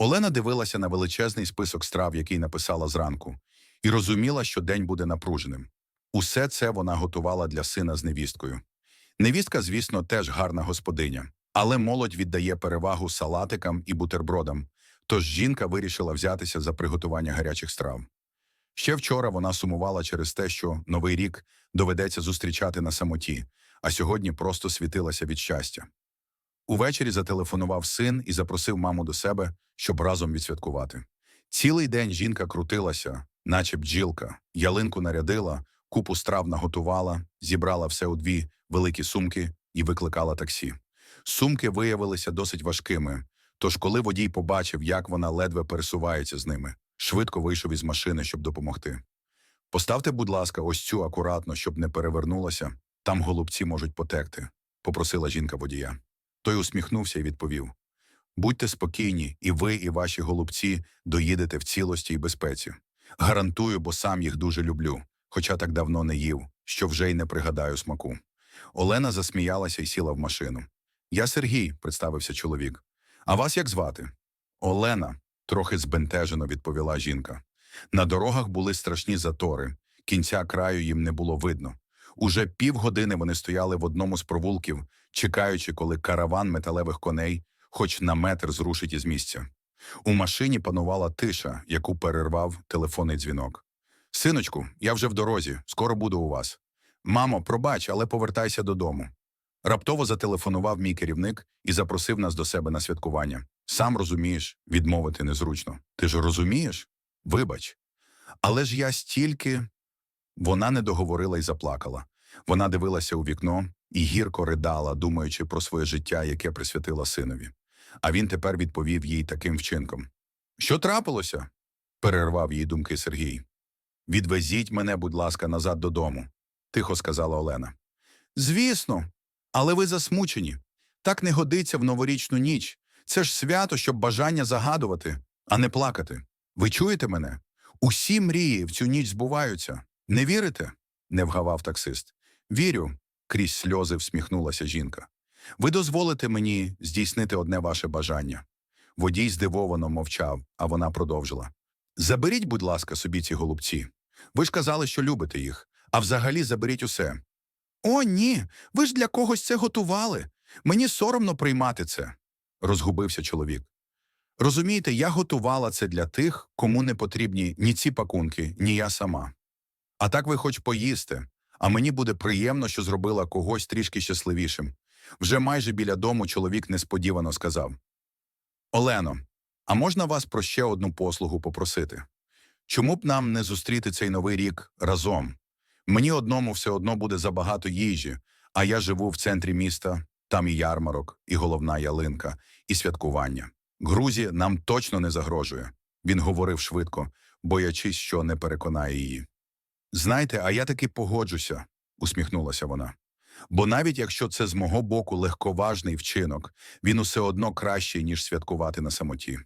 Олена дивилася на величезний список страв, який написала зранку, і розуміла, що день буде напруженим. Усе це вона готувала для сина з невісткою. Невістка, звісно, теж гарна господиня, але молодь віддає перевагу салатикам і бутербродам, тож жінка вирішила взятися за приготування гарячих страв. Ще вчора вона сумувала через те, що новий рік доведеться зустрічати на самоті, а сьогодні просто світилася від щастя. Увечері зателефонував син і запросив маму до себе, щоб разом відсвяткувати. Цілий день жінка крутилася, наче бджілка, ялинку нарядила, купу страв наготувала, зібрала все у дві великі сумки і викликала таксі. Сумки виявилися досить важкими, тож коли водій побачив, як вона ледве пересувається з ними, швидко вийшов із машини, щоб допомогти. Поставте, будь ласка, ось цю акуратно, щоб не перевернулася, там голубці можуть потекти, попросила жінка водія. Той усміхнувся і відповів: Будьте спокійні, і ви, і ваші голубці доїдете в цілості і безпеці. Гарантую, бо сам їх дуже люблю, хоча так давно не їв, що вже й не пригадаю смаку. Олена засміялася і сіла в машину. Я Сергій, представився чоловік. А вас як звати? Олена, трохи збентежено відповіла жінка. На дорогах були страшні затори, кінця краю їм не було видно. Уже півгодини вони стояли в одному з провулків, чекаючи, коли караван металевих коней хоч на метр зрушить із місця. У машині панувала тиша, яку перервав телефонний дзвінок. Синочку, я вже в дорозі, скоро буду у вас. Мамо, пробач, але повертайся додому. Раптово зателефонував мій керівник і запросив нас до себе на святкування. Сам розумієш, відмовити незручно. Ти ж розумієш? Вибач. Але ж я стільки. Вона не договорила і заплакала. Вона дивилася у вікно і гірко ридала, думаючи про своє життя, яке присвятила синові. А він тепер відповів їй таким вчинком. Що трапилося? перервав її думки Сергій. Відвезіть мене, будь ласка, назад додому, тихо сказала Олена. Звісно, але ви засмучені. Так не годиться в новорічну ніч. Це ж свято, щоб бажання загадувати, а не плакати. Ви чуєте мене? Усі мрії в цю ніч збуваються. Не вірите? не вгавав таксист. Вірю, крізь сльози всміхнулася жінка. Ви дозволите мені здійснити одне ваше бажання. Водій здивовано мовчав, а вона продовжила. Заберіть, будь ласка, собі ці голубці. Ви ж казали, що любите їх, а взагалі заберіть усе. О, ні, ви ж для когось це готували. Мені соромно приймати це, розгубився чоловік. Розумієте, я готувала це для тих, кому не потрібні ні ці пакунки, ні я сама. А так ви хоч поїсте, а мені буде приємно, що зробила когось трішки щасливішим. Вже майже біля дому чоловік несподівано сказав: Олено, а можна вас про ще одну послугу попросити? Чому б нам не зустріти цей новий рік разом? Мені одному все одно буде забагато їжі, а я живу в центрі міста, там і ярмарок, і головна ялинка, і святкування. Грузі нам точно не загрожує. Він говорив швидко, боячись, що не переконає її. Знаєте, а я таки погоджуся, усміхнулася вона. Бо навіть якщо це з мого боку легковажний вчинок, він усе одно кращий, ніж святкувати на самоті.